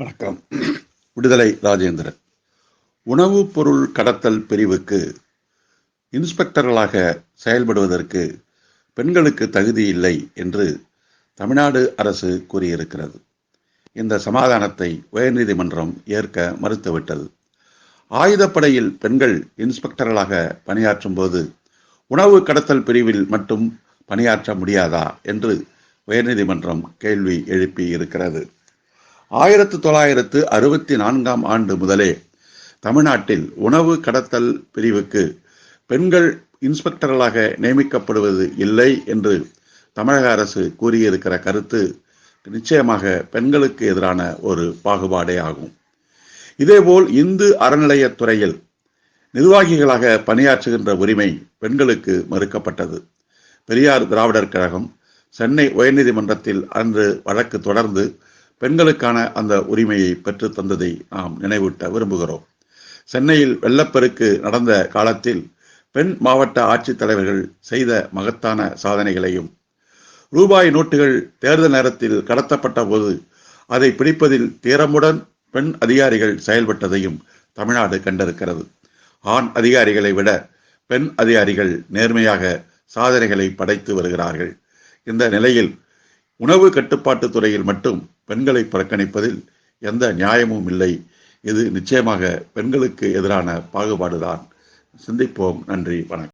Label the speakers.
Speaker 1: வணக்கம். விடுதலை ராஜேந்திரன். உணவுப் பொருள் கடத்தல் பிரிவுக்கு இன்ஸ்பெக்டர்களாக செயல்படுவதற்கு பெண்களுக்கு தகுதி இல்லை என்று தமிழ்நாடு அரசு கூறியிருக்கிறது. இந்த சமாதானத்தை உயர்நீதிமன்றம் ஏற்க மறுத்துவிட்டது. ஆயுதப்படையில் பெண்கள் இன்ஸ்பெக்டர்களாக பணியாற்றும் போது உணவு கடத்தல் பிரிவில் மட்டும் பணியாற்ற முடியாதா என்று உயர்நீதிமன்றம் கேள்வி எழுப்பி இருக்கிறது ஆயிரத்து தொள்ளாயிரத்து அறுபத்தி நான்காம் ஆண்டு முதலே தமிழ்நாட்டில் உணவு கடத்தல் பிரிவுக்கு பெண்கள் இன்ஸ்பெக்டர்களாக நியமிக்கப்படுவது இல்லை என்று தமிழக அரசு கூறியிருக்கிற கருத்து நிச்சயமாக பெண்களுக்கு எதிரான ஒரு பாகுபாடே ஆகும். இதேபோல் இந்து அறநிலையத்துறையில் நிர்வாகிகளாக பணியாற்றுகின்ற உரிமை பெண்களுக்கு மறுக்கப்பட்டது. பெரியார் திராவிடர் கழகம் சென்னை உயர்நீதிமன்றத்தில் அன்று வழக்கு தொடர்ந்து பெண்களுக்கான அந்த உரிமையை பெற்று தந்ததை நாம் நினைவூட்ட விரும்புகிறோம். சென்னையில் வெள்ளப்பெருக்கு நடந்த காலத்தில் பெண் மாவட்ட ஆட்சித்தலைவர்கள் செய்த மகத்தான சாதனைகளையும் ரூபாய் நோட்டுகள் தேர்தல் நேரத்தில் கடத்தப்பட்ட போது அதை பிடிப்பதில் தீரமுடன் பெண் அதிகாரிகள் செயல்பட்டதையும் தமிழ்நாடு கண்டிருக்கிறது. ஆண் அதிகாரிகளை விட பெண் அதிகாரிகள் நேர்மையாக சாதனைகளை படைத்து வருகிறார்கள். இந்த நிலையில் உணவு கட்டுப்பாட்டு துறையில் மட்டும் பெண்களை புறக்கணிப்பதில் எந்த நியாயமும் இல்லை. இது நிச்சயமாக பெண்களுக்கு எதிரான பாகுபாடுதான். சிந்திப்போம். நன்றி. வணக்கம்.